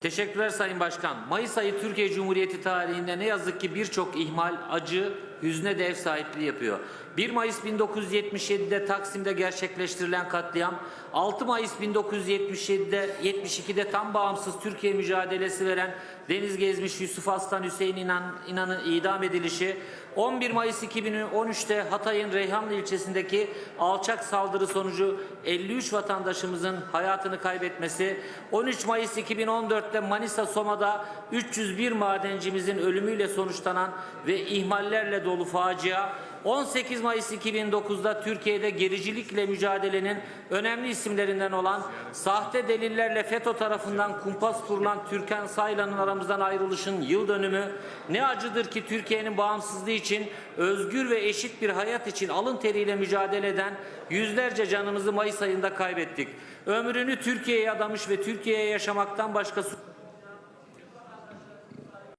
Teşekkürler Sayın Başkan. Mayıs ayı Türkiye Cumhuriyeti tarihinde ne yazık ki birçok ihmal, acı, hüzne de ev sahipliği yapıyor. 1 Mayıs 1977'de Taksim'de gerçekleştirilen katliam, 6 Mayıs 1977'de 72'de tam bağımsız Türkiye mücadelesi veren Deniz Gezmiş Yusuf Aslan Hüseyin İnan, İnan'ın idam edilişi, 11 Mayıs 2013'te Hatay'ın Reyhanlı ilçesindeki alçak saldırı sonucu 53 vatandaşımızın hayatını kaybetmesi, 13 Mayıs 2014'te Manisa Soma'da 301 madencimizin ölümüyle sonuçlanan ve ihmallerle dolu facia, 18 Mayıs 2009'da Türkiye'de gericilikle mücadelenin önemli isimlerinden olan sahte delillerle FETÖ tarafından kumpas kurulan Türkan Saylan'ın aramızdan ayrılışın yıl dönümü ne acıdır ki Türkiye'nin bağımsızlığı için özgür ve eşit bir hayat için alın teriyle mücadele eden yüzlerce canımızı Mayıs ayında kaybettik. Ömrünü Türkiye'ye adamış ve Türkiye'ye yaşamaktan başka